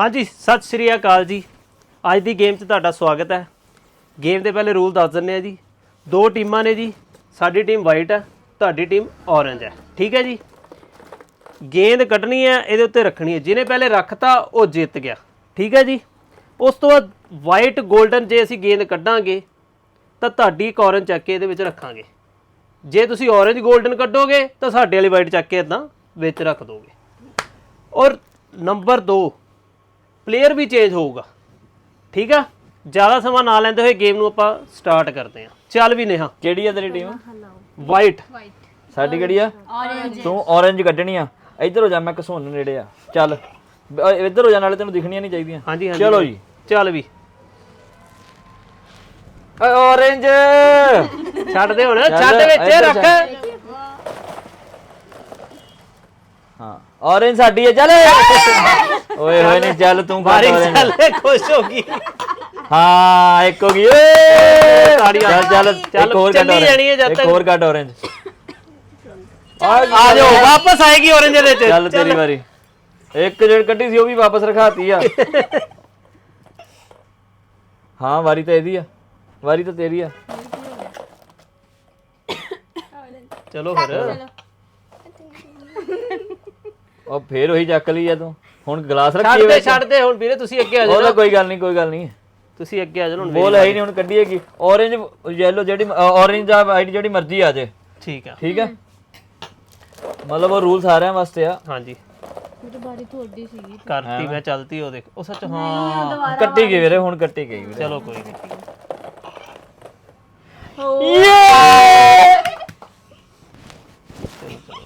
ਹਾਂਜੀ, ਸਤਿ ਸ਼੍ਰੀ ਅਕਾਲ ਜੀ। ਅੱਜ ਦੀ ਗੇਮ 'ਚ ਤੁਹਾਡਾ ਸਵਾਗਤ ਹੈ। ਗੇਮ ਦੇ ਪਹਿਲੇ ਰੂਲ ਦੱਸ ਦਿੰਨੇ ਆ ਜੀ। ਦੋ ਟੀਮਾਂ ਨੇ ਜੀ। ਸਾਡੀ ਟੀਮ ਵਾਈਟ ਹੈ, ਤੁਹਾਡੀ ਟੀਮ ਔਰੰਜ ਹੈ। ਠੀਕ ਹੈ ਜੀ? ਗੇਂਦ ਕੱਢਣੀ ਹੈ, ਇਹਦੇ ਉੱਤੇ ਰੱਖਣੀ ਹੈ। ਜਿਹਨੇ ਪਹਿਲੇ ਰੱਖਤਾ, ਉਹ ਜਿੱਤ ਗਿਆ। ਠੀਕ ਹੈ ਜੀ? ਉਸ ਤੋਂ ਬਾਅਦ ਵਾਈਟ 골ਡਨ ਜੇ ਅਸੀਂ ਗੇਂਦ ਕੱਢਾਂਗੇ, ਤਾਂ ਤੁਹਾਡੀ ਇੱਕ ਔਰੰਜ ਚੱਕ ਕੇ ਇਹਦੇ ਵਿੱਚ ਰੱਖਾਂਗੇ। ਜੇ ਤੁਸੀਂ ਔਰੰਜ 골ਡਨ ਕੱਢੋਗੇ, ਤਾਂ ਸਾਡੇ ਵਾਲੀ ਵਾਈਟ ਚੱਕ ਕੇ ਇਦਾਂ ਵਿੱਚ ਰੱਖ ਦੋਗੇ। ਔਰ ਨੰਬਰ 2 ਪਲੇਅਰ ਵੀ ਚੇਂਜ ਹੋਊਗਾ। ਠੀਕ ਆ? ਜ਼ਿਆਦਾ ਸਮਾਂ ਨਾ ਲੈਂਦੇ ਹੋਏ ਗੇਮ ਨੂੰ ਆਪਾਂ ਸਟਾਰਟ ਕਰਦੇ ਹਾਂ। ਚੱਲ ਵੀ ਨੇਹਾ। ਕਿਹੜੀ ਆ ਤੇਰੀ ਟੀਮ ਵਾਈਟ ਸਾਡੀ ਕਿਹੜੀ ਆ? ਤੂੰ orange ਕੱਢਣੀ ਆ। ਇੱਧਰ ਹੋ ਜਾ ਮੈਂ ਕਸੂਨ ਨੇੜੇ ਆ। ਚੱਲ। ਅ, ਇੱਧਰ ਹੋ ਜਾ ਨਾਲੇ ਤੈਨੂੰ ਦਿਖਣੀਆਂ ਨਹੀਂ ਚਾਹੀਦੀਆਂ। ਹਾਂਜੀ ਹਾਂਜੀ। ਚਲੋ ਜੀ। ਚੱਲ ਵੀ। orange! ਛੱਡ ਦੇ ਹੁਣ। ਛੱਡ ਵਿੱਚ ਇੱਧਰ ਰੱਖ। ਹਾਂ। orange ਸਾਡੀ ਆ ਚੱਲ। ਓਏ ਹੋਏ ਨਹੀਂ ਚੱਲ ਤੂੰ ਬਾਰੀ orange ਚੱਲ ਖੁਸ਼ ਹੋ ਗਈ। ਹਾਂ ਇੱਕ ਹੋ ਗਈ ਓਏ! ਤਾੜੀਆਂ। ਚੱਲ ਚੱਲ ਚੱਲ, ਇੱਕ ਹੋਰ ਕੱਢ ਚੱਲੀ। ਜਾਣੀ ਹੈ ਜਦ ਇੱਕ ਤੱਕ। ਹੋਰ ਕੱਢ orange ਆ ਜਾਓ ਵਾਪਸ ਆਏਗੀ ਔਰੰਜ ਦੇ ਵਿੱਚ। ਚੱਲ ਤੇਰੀ ਵਾਰੀ। ਇੱਕ ਜਿਹੜੀ ਕੱਢੀ ਸੀ ਉਹ ਵੀ ਵਾਪਸ ਰਖਾਤੀ ਆ। ਹਾਂ ਵਾਰੀ ਤਾਂ ਇਹਦੀ ਆ। ਵਾਰੀ ਤਾਂ ਤੇਰੀ ਆ। ਚਲੋ ਫਿਰ। ਉਹ ਫੇਰ ਉਹੀ ਚੱਕ ਲਈ ਆ ਤੂੰ। ਹੁਣ ਗਲਾਸ ਛੱਡ ਰੱਖੀ ਦੇ ਹੋਈ ਛੱਡ ਦੇ ਹੁਣ ਵੀਰੇ ਤੁਸੀਂ ਅੱਗੇ ਆ ਜਾਓ। ਕੋਈ ਗੱਲ ਨਹੀਂ ਕੋਈ ਗੱਲ ਨਹੀਂ। ਤੁਸੀਂ ਅੱਗੇ ਆ ਜਾਓ ਹੁਣ ਬੋਲ ਹੈ ਹੀ ਨਹੀਂ ਹੁਣ ਕੱਢੀ ਹੈਗੀ orange yellow ਜਿਹੜੀ orange ਆ ਵਾਈਟ ਜਿਹੜੀ ਮਰਜ਼ੀ ਆ ਜੇ। ਠੀਕ ਆ। ਠੀਕ ਹੈ ਮਤਲਬ ਉਹ ਰੂਲ ਸਾਰਿਆਂ ਵਾਸਤੇ ਆ। ਹਾਂਜੀ। ਮੇਰੀ ਬਾਰੀ ਤੁਹਾਡੀ ਸੀਗੀ। ਕਰਤੀ ਮੈਂ ਚਲਤੀ ਉਹ ਦੇਖ। ਉਹ ਸੱਚ ਹਾਂ। ਕੱਟੀ ਗਈ ਵੀਰੇ ਹੁਣ ਕੱਟੀ ਗਈ ਵੀਰੇ। ਚਲੋ ਕੋਈ ਨਹੀਂ।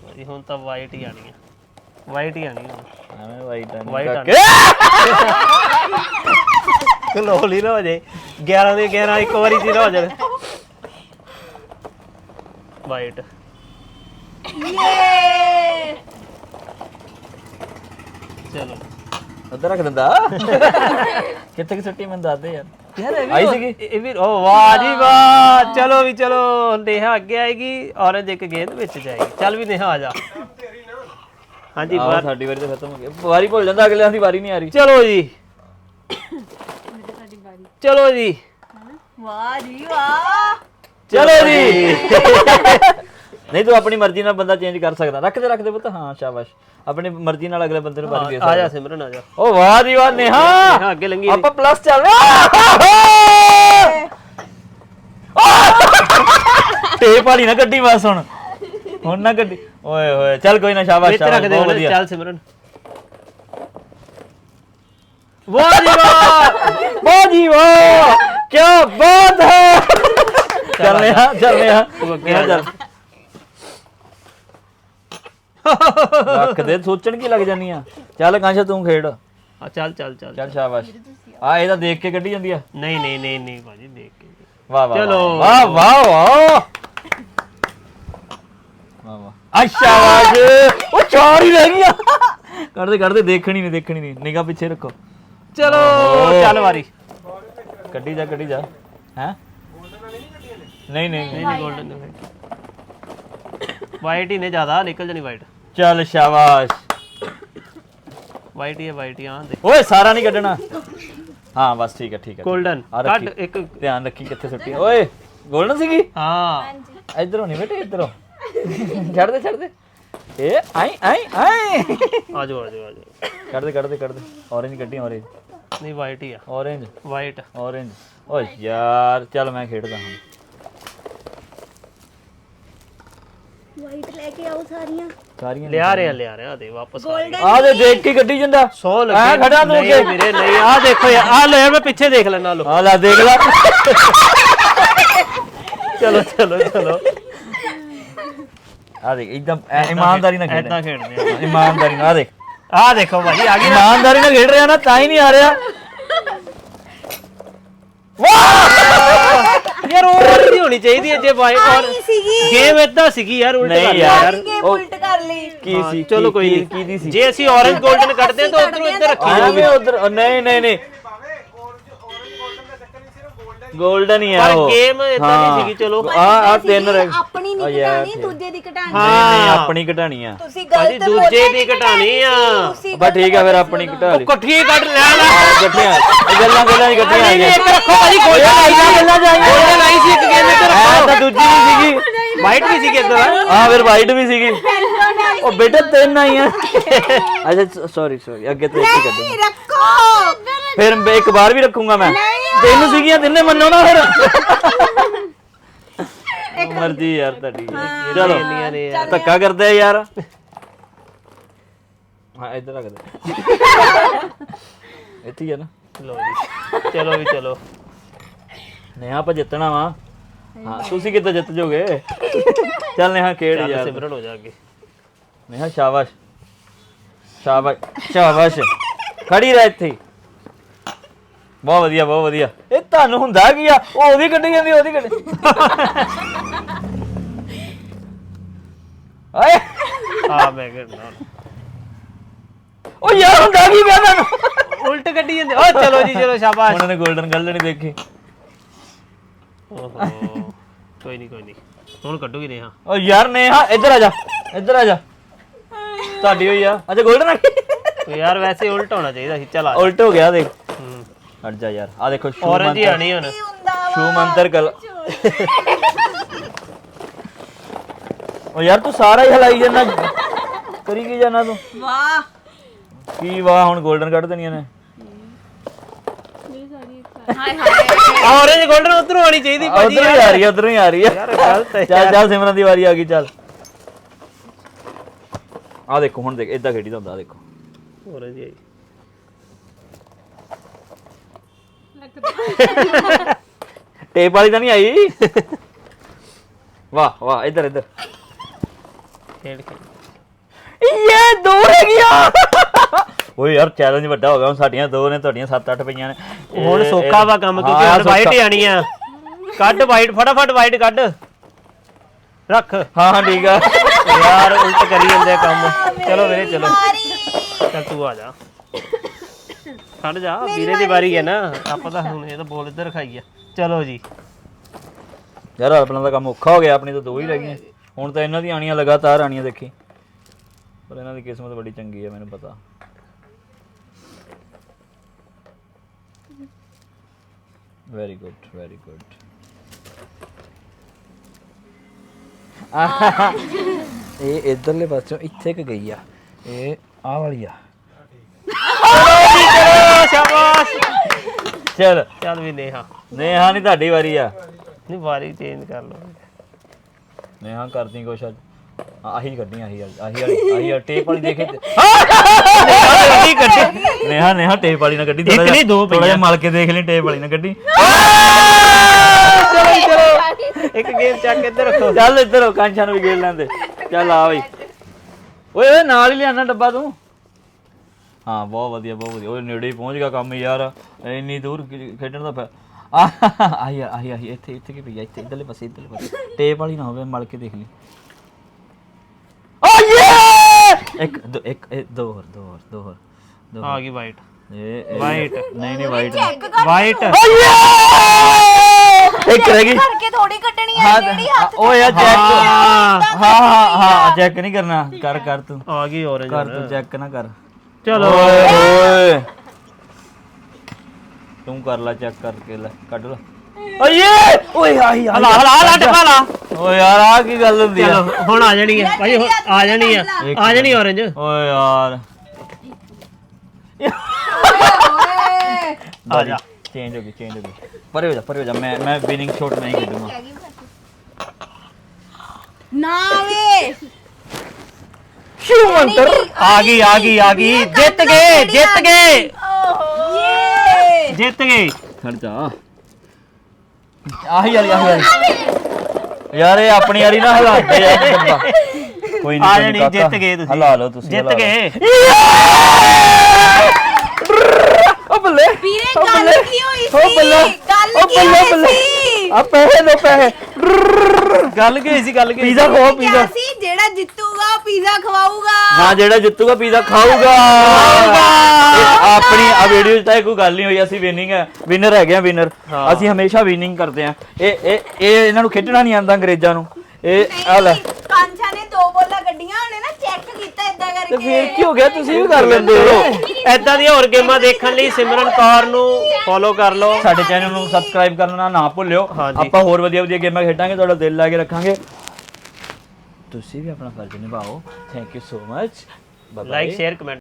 ਭਾਜੀ ਹੁਣ ਤਾਂ ਵਾਈਟ ਹੀ ਆਣੀ ਆ। ਵਾਈਟ ਹੀ ਆਣੀ ਹੁਣ। ਐਵੇਂ ਵਾਈਟ ਆ White ਆ ਕਲੋਲੀ ਨਾ ਹੋ ਜੇ। 11 ਦੇ 11 ਇੱਕ ਵਾਰੀ ਚ ਹੀ ਨਾ ਹੋ ਜਾਣ ਵਾਈਟ। ਚਲੋ। ਉੱਧਰ ਰੱਖ ਦਿੰਦਾ। ਕਿੱਥੇ ਕਿ ਸੁੱਟੀ ਮੈਨੂੰ ਦੱਸ ਦੇ ਯਾਰ। ਯਾਰ ਇਹ ਵੀ ਆਈ ਉਹ- ਸੀਗੀ? ਇਹ ਵੀ ਓ ਵਾਹ ਜੀ ਵਾਹ। ਚਲੋ ਵੀ ਚਲੋ ਨੇਹਾ ਅੱਗੇ ਆਏਗੀ ਔਰੰਜ ਇੱਕ ਗੇਂਦ ਵਿੱਚ ਜਾਏਗੀ। ਚੱਲ ਵੀ ਨੇਹਾ ਆ ਜਾ। ਹਾਂਜੀ ਆਹ ਸਾਡੀ ਵਾਰੀ ਤਾਂ ਖਤਮ ਹੋ ਗਈ। ਵਾਰੀ ਭੁੱਲ ਜਾਂਦਾ ਅਗਲਿਆਂ ਦੀ ਵਾਰੀ ਨਹੀਂ ਆ ਰਹੀ। ਚਲੋ ਜੀ। ਸਾਡੀ ਬਾਰੀ ਚਲੋ ਜੀ। ਵਾਹ ਜੀ ਵਾਹ ਚਲੋ ਜੀ। ਨਹੀਂ ਤੂੰ ਆਪਣੀ ਮਰਜ਼ੀ ਨਾਲ ਬੰਦਾ ਚੇਂਜ ਕਰ ਸਕਦਾ। ਰੱਖ ਦੇ ਰੱਖ ਦੇ ਪੁੱਤ। ਹਾਂ ਸ਼ਾਬਾਸ਼। ਆਪਣੀ ਮਰਜ਼ੀ ਨਾਲ ਅਗਲੇ ਬੰਦੇ ਨੂੰ ਵਾਰੀ ਦੇ ਆ ਜਾ ਸਿਮਰਨ ਆ ਜਾ। ਓ ਵਾਹ ਜੀ ਵਾਹ ਨੇਹਾ! ਨੇਹਾ ਅੱਗੇ ਲੰਗੀ ਆਪਾਂ ਪਲੱਸ ਚੱਲ ਟੇਪ ਵਾਲੀ ਨਾ ਗੱਡੀ ਬਸ ਹੁਣ। ਹੁਣ ਨਾ ਗੱਡੀ। ਓਏ ਹੋਏ ਚੱਲ ਕੋਈ ਨਾ ਸ਼ਾਬਾਸ਼ ਵਿੱਚ ਰੱਖ ਸ਼ਾਬਾਸ਼ ਦੇ ਬਹੁਤ ਹੁਣ ਵਧੀਆ। ਚੱਲ ਸਿਮਰਨ। ਵਾਹ ਜੀ ਵਾਹ! ਵਾਹ ਜੀ ਵਾਹ! ਕੀ ਬਾਤ ਹੈ! ਚੱਲਨੇ ਆ ਚੱਲਨੇ ਆ ਤੂੰ ਅੱਗੇ ਚੱਲ? ਰੱਖ ਦੇ ਸੋਚਣ ਕੀ ਲੱਗ ਜਾਨੀ ਆ ਚੱਲ ਕਾਂਸ਼ਾ ਤੂੰ ਖੇਡ। ਆ ਚੱਲ ਚੱਲ ਚੱਲ ਚੱਲ ਸ਼ਾਬਾਸ਼। ਆ ਇਹਦਾ ਦੇਖ ਕੇ ਕੱਢੀ ਜਾਂਦੀ ਆ। ਨਹੀਂ ਨਹੀਂ ਨਹੀਂ ਨਹੀਂ ਭਾਜੀ ਦੇਖ ਕੇ। ਵਾਹ ਵਾਹ। ਚਲੋ। ਵਾਹ ਵਾਹ ਵਾਹ। ਆ ਸ਼ਾਬਾਸ਼ ਉਹ ਚਾਰ ਹੀ ਰਹਿ ਗਈਆਂ। ਕੱਢਦੇ ਕੱਢਦੇ ਦੇਖਣੀ ਨਹੀਂ ਦੇਖਣੀ ਨਹੀਂ। ਨਿਗਾਹ ਪਿੱਛੇ ਰੱਖੋ। ਚਲੋ ਚੱਲ ਵਾਰੀ। ਕੱਢੀ ਜਾ ਕੱਢੀ ਜਾ। ਹੈ? ਨਹੀਂ ਨਹੀਂ ਨਹੀਂ। ਨਹੀਂ 골ਡਨ ਦੇ ਵਾਈਟ ਹੀ ਨੇ ਜ਼ਿਆਦਾ ਨਿਕਲ ਜਣੀ ਵਾਈਟ। ਚੱਲ ਸ਼ਾਬਾਸ਼। ਵਾਈਟ ਹੀ ਹੈ ਵਾਈਟ ਹੀ ਆ ਦੇ ਓਏ ਸਾਰਾ ਨਹੀਂ ਕੱਢਣਾ। ਹਾਂ ਬਸ ਠੀਕ ਹੈ ਠੀਕ ਹੈ 골ਡਨ ਆ ਕੱਢ ਰੱਖੀ। ਇੱਕ ਧਿਆਨ ਰੱਖੀ ਕਿੱਥੇ ਸੁੱਟੀ। ਓਏ ਗੋਲਡਨ ਸੀਗੀ? ਹਾਂ। ਇਧਰੋਂ ਨਹੀਂ ਬੇਟੇ ਇਧਰੋਂ। ਛੱਡ ਦੇ ਛੱਡ ਦੇ। ਏ ਆਈ ਆਈ ਆਈ। ਆ ਜਾਓ ਆ ਜਾਓ ਆ ਜਾਓ। ਕੱਢ ਦੇ ਕੱਢ ਦੇ ਕੱਢ ਦੇ। Orange ਕੱਢੀ orange ਨਹੀਂ ਵਾਈਟ ਹੀ ਆ। Orange ਵਾਈਟ orange ਓਏ ਯਾਰ ਚੱਲ ਮੈਂ ਖੇਡਦਾ ਹਾਂ। ਵਾਈਟ ਲੈ ਕੇ ਆਓ ਸਾਰੀਆਂ। ਸਾਰੀਆਂ ਲਿਆ ਰਿਆ ਲਿਆ ਰਿਆ ਦੇ ਵਾਪਸ ਆ ਦੇ। ਦੇਖ ਕੇ ਗੱਡੀ ਜਾਂਦਾ। ਸੌ ਐ ਲੱਗੇ। ਖੜਾ ਤੂੰ ਨਹੀਂ ਅੱਗੇ। ਵੀਰੇ ਨਹੀਂ ਆ ਦੇਖੋ ਯਾਰ ਆ ਲੈ ਮੈਂ ਪਿੱਛੇ ਦੇਖ ਲੈਣਾ ਲੋ ਆ ਲੈ ਦੇਖ ਲੈ। ਚਲੋ ਚਲੋ ਚਲੋ। ਆ ਦੇਖ ਇੱਕਦਮ ਇਮਾਨਦਾਰੀ ਨਾਲ ਖੇਡ ਐਦਾਂ ਖੇਡਦੇ ਆ। ਇਮਾਨਦਾਰੀ ਨਾਲ ਆ ਦੇਖ। ਆ ਦੇਖੋ ਭਾਜੀ ਆ ਗਈ ਨਾ। ਇਮਾਨਦਾਰੀ ਨਾਲ ਖੇਡ ਰਿਹਾ ਨਾ ਤਾਂ ਹੀ ਨਹੀਂ ਆ ਰਿਹਾ। ਯਾਰ ਉਹ ਨਹੀਂ ਹੋਣੀ ਚਾਹੀਦੀ ਹੈ ਜੇ ਔਰ ਸੀਗੀ। ਗੇਮ ਇਦਾਂ ਸੀਗੀ ਯਾਰ ਉਲਟ ਨਹੀਂ ਕਰ ਲਿਆ ਯਾਰ। ਗੇਮ ਉਹ ਉਲਟ ਕਰ ਲਈ। ਕੀ ਸੀ ਚਲੋ ਕੋਈ ਕੀ- ਨਹੀਂ। ਕੀ ਦੀ ਸੀ? ਜੇ ਅਸੀਂ orange golden ਕੱਢਦੇ ਹਾਂ ਤਾਂ ਉਧਰੋਂ ਇੱਧਰ ਰੱਖੀ ਆਵੇਂ ਉਧਰ ਨਹੀਂ ਨਹੀਂ ਨਹੀਂ। 골ਡਨ ਹੀ ਆ ਪਰ ਉਹ। ਗੇਮ ਇਦਾਂ ਹਾਂ। ਦੀ ਸੀਗੀ ਚਲੋ। ਆ ਆ ਤਿੰਨ ਰਹਿ ਆਪਣੀ ਨਹੀਂ ਘਟਾਣੀ ਦੂਜੇ ਦੀ ਘਟਾਣੀ ਨਹੀਂ ਨਹੀਂ ਆਪਣੀ ਘਟਾਣੀ ਆ। ਤੁਸੀਂ ਭਾਜੀ ਗਲਤ ਦੂਜੇ ਦੀ ਘਟਾਣੀ ਆ। ਤੁਸੀਂ ਬਸ ਠੀਕ ਆ ਫਿਰ ਆਪਣੀ ਘਟਾ ਲਈ। ਇਕੱਠੀ ਕੱਢ ਲੈ ਲੈ। ਇਕੱਠੀਆਂ ਇਹ ਗੱਲਾਂ ਗੱਲਾਂ ਹੀ ਇਕੱਠੀਆਂ ਆ ਗਈਆਂ ਇੱਕ ਰੱਖੋ ਭਾਜੀ ਗੋਲਡਨ ਆਈ ਸੀ ਗੱਲਾਂ ਜਾਈਆਂ। ਗੋਲਡਨ ਆਈ ਸੀ ਇੱਕ ਗੇਮ ਇੱਧਰ ਐ ਤਾਂ ਦੂਜੀ ਨਹੀਂ ਸੀਗੀ ਵਾਈਟ ਵੀ ਸੀ ਇੱਧਰ। ਹਾਂ ਫਿਰ ਵਾਈਟ ਵੀ ਸੀਗੀ। ਉਹ ਬੇਟਾ ਤਿੰਨ ਆਈਆਂ। ਅੱਛਾ ਸੌਰੀ ਸੌਰੀ ਅੱਗੇ ਤੋਂ ਇੱਕ ਹੀ ਕੱਢੋ ਰੱਖੋ। ਫਿਰ ਮੈਂ ਇੱਕ ਵਾਰ ਵੀ ਰੱਖੂੰਗਾ ਮੈਂ। ਤਿੰਨ ਸੀਗੀਆਂ ਤਿੰਨੇ ਮੰਨੋ ਨਾ ਫਿਰ। ਮਰਜ਼ੀ ਯਾਰ ਤੁਹਾਡੀ ਚਲੋ। ਧੱਕਾ ਕਰਦੇ ਆ ਯਾਰ। ਹਾਂ ਇੱਧਰ ਰੱਖ ਦੇ। ਇੱਥੇ ਹੀ ਆ ਨਾ। ਲੋ ਜੀ। ਚਲੋ ਵੀ ਚਲੋ। ਨੇਹਾ ਆਪਾਂ ਜਿੱਤਣਾ ਵਾ। ਹਾਂ ਤੁਸੀਂ ਕਿੱਥੇ ਜਿੱਤ ਜਾਓਗੇ ਚੱਲ ਨੇਹਾ ਖੇਡ ਯਾਰ। ਸਿਮਰਨ ਹੋ ਜਾ ਅੱਗੇ ਨੇਹਾ ਸ਼ਾਬਾਸ਼। ਸ਼ਾਬਾਸ਼। ਸ਼ਾਬਾਸ਼। ਖੜੀ ਰਹਿ ਇੱਥੇ। ਬਹੁਤ ਵਧੀਆ ਬਹੁਤ ਵਧੀਆ। ਇਹ ਤੁਹਾਨੂੰ ਹੁੰਦਾ ਕੀ ਆ? ਉਹ ਉਹਦੀ ਕੱਢੀ ਜਾਂਦੀ ਉਹਦੀ ਕੱਢੀ ਆਏ ਆ ਮੈਂ ਕਹਿੰਦਾ ਉਹ ਯਾਰ ਹੁੰਦਾ ਕੀ ਪਿਆ ਤੁਹਾਨੂੰ? ਉਲਟ ਕੱਢੀ ਜਾਂਦੇ। ਓ ਚਲੋ ਜੀ ਚਲੋ ਸ਼ਾਬਾਸ਼। ਉਹਨਾਂ ਨੇ 골ਡਨ ਗੱਲ ਨਹੀਂ ਦੇਖੀ। ਓਹੋ। ਕੋਈ ਨਹੀਂ ਕੋਈ ਨਹੀਂ ਹੁਣ ਕੱਢੂਗੀ ਨੇਹਾ। ਉਹ ਯਾਰ ਨੇਹਾ ਇੱਧਰ ਆ ਜਾ ਇੱਧਰ ਆ ਜਾ। ਤੁਹਾਡੀ ਹੋਈ ਆ। ਅੱਛਾ 골ਡਨ ਆ। ਗਈ ਉਹ ਯਾਰ ਵੈਸੇ ਉਲਟ ਹੋਣਾ ਚਾਹੀਦਾ ਸੀ ਚਲ ਆ ਉਲਟ ਹੋ ਗਿਆ ਦੇਖ। ਹੂੰ। ਹਟ ਜਾ ਯਾਰ। ਆ ਦੇਖੋ ਸ਼ੂ ਔਰੰਜ ਹੀ ਮੰਤਰ। ਆਣੀ ਹੁਣ। ਸ਼ੂ ਮੰਤਰ ਕਲ ਉਹ ਯਾਰ ਤੂੰ ਸਾਰਾ ਹੀ ਹਲਾਈ ਜਾਂਦਾ। ਕਰੀ ਕੀ ਜਾਣਾ ਤੂੰ? ਵਾਹ। ਕੀ ਵਾਹ ਹੁਣ 골ਡਨ ਕੱਢ ਦੇਣੀਆਂ ਨੇ। ਹਾਏ ਹਾਏ ਔਰੰਜ 골ਡਨ ਉਧਰੋਂ ਆਣੀ ਚਾਹੀਦੀ ਭਾਜੀ ਉਧਰੋਂ ਹੀ ਆ ਰਹੀ ਹੈ ਉਧਰੋਂ ਹੀ ਆ ਰਹੀ ਹੈ ਯਾਰ ਗਲਤ ਹੈ ਚੱਲ ਚੱਲ ਸਿਮਰਨ ਦੀ ਵਾਰੀ ਆ ਗਈ ਚੱਲ। ਆ ਦੇਖੋ ਹੁਣ ਦੇਖ ਇਦਾਂ ਖੇਡੀ ਦਾ ਹੁੰਦਾ ਆਹ ਦੇਖੋ। ਔਰੰਜ ਆਈ ਟੇਪ ਵਾਲੀ ਤਾਂ ਨਹੀਂ ਆਈ? ਵਾਹ ਵਾਹ ਇੱਧਰ ਇੱਧਰ। ਖੇਡ ਕੇ ਇਹ ਦੋ ਰਹਿ ਗਿਆ ਓਏ ਯਾਰ ਚੈਲੰਜ ਵੱਡਾ ਹੋ ਗਿਆ ਹੁਣ ਸਾਡੀਆਂ ਦੋ ਨੇ ਤੁਹਾਡੀਆਂ 7-8 ਪਈਆਂ ਨੇ। ਹੁਣ ਇਹ- ਵਾ ਕੰਮ ਕਿਉਂਕਿ ਹੁਣ। ਵਾਈਟ ਹੀ ਆਣੀ ਆ ਕੱਢ ਵਾਈਟ ਫਟਾਫਟ ਵਾਈਟ ਕੱਢ। ਰੱਖ। ਹਾਂ ਹਾਂ ਠੀਕ ਆ। ਯਾਰ ਉਲਟ ਕਰੀ ਜਾਂਦੇ ਆ ਕੰਮ। ਚਲੋ ਵੀਰੇ ਚਲੋ। ਚੱਲ ਤੂੰ ਆ ਜਾ। ਖੜ ਜਾ ਵੀਰੇ ਦੀ ਵਾਰੀ ਹੈ ਨਾ ਆਪਾਂ ਤਾਂ ਹੁਣ ਇਹ ਤਾਂ ਬੋਲ ਇੱਧਰ ਰਖਾਈ ਆ। ਚਲੋ ਜੀ। ਯਾਰ ਆਪਣਾ ਤਾਂ ਕੰਮ ਔਖਾ ਹੋ ਗਿਆ ਆਪਣੀ ਤਾਂ ਦੋ ਹੀ ਰਹਿ ਗਈਆਂ। ਹੁਣ ਤਾਂ ਇਹਨਾਂ ਦੀ ਆਣੀਆਂ ਲਗਾਤਾਰ ਆਣੀਆਂ ਦੇਖੀ। ਪਰ ਇਹਨਾਂ ਦੀ ਕਿਸਮਤ ਬੜੀ ਚੰਗੀ ਹੈ ਮੈਨੂੰ ਪਤਾ। ਵੈਰੀ ਗੁੱਡ ਵੈਰੀ ਗੁੱਡ ਇਹ ਇਧਰਲੇ ਪਾਸੋਂ ਇੱਥੇ ਕ ਗਈ ਆ। ਇਹ ਆਹ ਵਾਲੀ ਆ। ਸ਼ਾਬਾਸ਼। ਚਲ। ਚੱਲ ਵੀ ਨੇਹਾ। ਨੇਹਾ ਨਹੀਂ ਤੁਹਾਡੀ ਵਾਰੀ ਆ। ਨਹੀਂ ਵਾਰੀ ਚੇਂਜ ਕਰ ਲਓ। ਨੇਹਾ ਕਰਦੀ ਕੁਛ ਅੱਜ। ਆ, ਆਹੀ ਕੱਢੀ ਆਹੀ ਵਾਲੀ ਆਹੀ ਵਾਲੀ ਆਹੀ ਵਾਲੀ, ਟੇਪ ਵਾਲੀ ਦੇਖੇ ਕੀ ਕੱਢੇ। ਨੇਹਾ ਨੇਹਾ ਟੇਪ ਵਾਲੀ ਨਾ ਗੱਡੀ ਇੱਕ ਨਹੀਂ, ਦੋ ਜਿਹਾ ਮਲ ਕੇ ਦੇਖ ਲਈ ਟੇਪ ਵਾਲੀ ਨਾ ਚਲੋ ਇੱਕ ਗੇਮ ਚੱਕ ਕੇ ਇੱਧਰ ਰੱਖੋ। ਚੱਲ ਇੱਧਰ ਕਾਂਛਾਂ ਨੂੰ ਵੀ ਗੇਲ ਲੈਂਦੇ ਚੱਲ ਆ ਬਈ। ਓਏ ਓਏ ਨਾਲ ਹੀ ਲਿਆਣਾ ਡੱਬਾ ਤੂੰ। ਹਾਂ ਬਹੁਤ ਵਧੀਆ ਬਹੁਤ ਵਧੀਆ। ਓਏ ਨੇੜੇ ਹੀ ਪਹੁੰਚ ਗਿਆ ਕੰਮ ਯਾਰ। ਇੰਨੀ ਦੂਰ ਖੇ- ਖੇਡਣ ਦਾ ਫੈ- ਆ ਆਹੀ ਆਹੀ ਆਹੀ ਇੱਥੇ ਇੱਥੇ ਕੀ ਪਈ ਆ? ਇੱਥੇ ਇਧਰਲੇ ਪਾਸੇ ਇਧਰਲੇ ਪਾਸੇ। ਟੇਪ ਵਾਲੀ ਨਾ ਹੋਵੇ ਮਲ ਕੇ ਦੇਖ ਲਈ। ਓ ਯੇ! ਇੱਕ ਦੋ ਇੱਕ ਇਹ, ਦੋ ਹੋਰ ਦੋ ਹੋਰ ਦੋ ਹੋਰ। ਦੋ ਹੋਰ। ਆ ਗਈ ਵਾਈਟ ਇਹ ਇਹ- White। ਨਹੀਂ ਨਹੀਂ ਵਾਈਟ ਵਾਈਟ ਇੱਕ ਰਹਿ ਗਈ। ਕਰਕੇ ਥੋੜੀ ਕੱਟਣੀ ਹਾਂ ਹੈ ਜਿਹੜੀ ਹੱਥ ਓਏ ਯਾਰ ਚੈੱਕ ਹਾਂ ਹਾਂ ਹਾਂ ਚੈੱਕ ਨਹੀਂ ਕਰਨਾ। ਕਰ ਕਰ ਤੂੰ। ਆ ਗਈ orange ਕਰ ਤੂੰ ਚੈੱਕ ਨਾ ਕਰ। ਚਲੋ। ਓਏ। ਓਏ ਤੂੰ ਕਰ ਲੈ ਚੈੱਕ ਕਰਕੇ ਲੈ ਕੱਢ ਲੈ ਓਏ ਓਏ ਆਈ ਹਲਾ ਹਲਾ ਹਲਾ ਟਪਾ ਲਾ ਓਏ ਯਾਰ ਆ ਕੀ ਗੱਲ ਹੁੰਦੀ ਆ? ਚਲੋ ਹੁਣ ਆ ਜਾਣੀ ਹੈ ਭਾਈ ਹੁਣ ਆ ਜਾਣੀ ਆ। ਆ ਜਾਣੀ orange ਓਏ ਯਾਰ। ਓਏ। ਆ ਜਾ। ਚੇਂਜ ਹੋ ਗਈ ਚੇਂਜ ਹੋ ਗਈ। ਪਰੇ ਹੋ ਜਾ ਪਰੇ ਹੋ ਜਾ। ਮੈਂ ਮੈਂ ਵਿਨਿੰਗ ਸ਼ਾਟ ਨਹੀਂ ਖੇਡੂੰਗਾ। ਨਾ ਵੇ ਮੰਤਰ ਆ ਗਈ ਆ ਗਈ ਆ ਗਈ। ਜਿੱਤ ਗਏ ਜਿੱਤ ਗਏ। ਯੇ ਜਿੱਤ ਗਏ। ਖੜ ਜਾ। ਆਹੀ ਵਾਲੀ ਆਹੀ ਵਾਲੀ। ਯਾਰ ਇਹ ਆਪਣੀ ਵਾਲੀ ਨਾ ਹਿਲਾ ਦੇ ਯਾਰ ਡੱਬਾ ਕੋਈ ਨਹੀਂ ਆ ਜਾਣੀ ਜਿੱਤ ਗਏ ਤੁਸੀਂ। ਹਿਲਾ ਲਓ ਤੁਸੀਂ ਜਿੱਤ ਹਿਲਾ ਲਓ। ਗਏ। ਓ ਬੱਲੇ। ਵੀਰੇ ਓ ਗੱਲ ਬੱਲੇ, ਕੀ ਹੋਈ ਓ ਸੀ? ਬੱਲੇ, ਗੱਲ ਓ ਕੀ ਬੱਲੇ, ਹੋਈ ਬੱਲੇ। ਸੀ? ਆ ਪੈਸੇ ਦੋ ਪੈਸੇ। ਗੱਲ ਕੀ ਸੀ ਗੱਲ ਕੀ ਪੀਜ਼ਾ ਖਾਓ ਕਿਹਾ ਪੀਜ਼ਾ। ਸੀ? ਜਿਹੜਾ ਜਿੱਤੂਗਾ ਉਹ ਪੀਜ਼ਾ ਖਵਾਊਗਾ। ਹਾਂ ਜਿਹੜਾ ਜਿੱਤੂਗਾ ਪੀਜ਼ਾ ਖਾਊਗਾ। ਇਹ ਆਪਣੀ ਆ ਵੀਡੀਓ 'ਚ ਤਾਂ ਇਹ ਕੋਈ ਗੱਲ ਨਹੀਂ ਹੋਈ ਅਸੀਂ ਵਿਨਿੰਗ ਹੈ ਵਿਨਰ ਹੈਗੇ ਆ ਵਿਨਰ। ਅਸੀਂ ਹਮੇਸ਼ਾ ਵਿਨਿੰਗ ਕਰਦੇ ਆ। ਇਹ ਇਹ ਇਹ ਇਹਨਾਂ ਨੂੰ ਖੇਡਣਾ ਨਹੀਂ ਆਉਂਦਾ ਅੰਗਰੇਜ਼ਾਂ ਨੂੰ। ਇਹ ਆ ਲੈ ਨੇ ਦੋ ਬੋਲਾਂ ਕੱਢੀਆਂ ਉਹਨੇ ਨਾ ਚੈੱਕ ਕੀਤਾ ਇਦਾਂ ਤੇ ਕਰਕੇ ਫੇਰ ਕੀ ਹੋ ਗਿਆ? ਤੁਸੀਂ ਵੀ ਕਰ ਲੈਂਦੇ ਹੋ। ਐਦਾਂ ਦੀਆਂ ਹੋਰ ਗੇਮਾਂ ਦੇਖਣ ਲਈ ਸਿਮਰਨ ਕੌਰ ਨੂੰ ਫੋਲੋ ਕਰ ਲਓ। ਸਾਡੇ ਚੈਨਲ ਨੂੰ ਸਬਸਕ੍ਰਾਈਬ ਕਰਨਾ ਨਾ ਭੁੱਲਿਓ। ਹਾਂਜੀ। ਆਪਾਂ ਹੋਰ ਵਧੀਆ ਵਧੀਆ ਗੇਮਾਂ ਖੇਡਾਂਗੇ ਤੁਹਾਡਾ ਦਿਲ ਲਾ ਕੇ ਰੱਖਾਂਗੇ। ਤੁਸੀਂ ਵੀ ਆਪਣਾ ਫਰਜ਼ ਨਿਭਾਓ। Thank you so much like share comment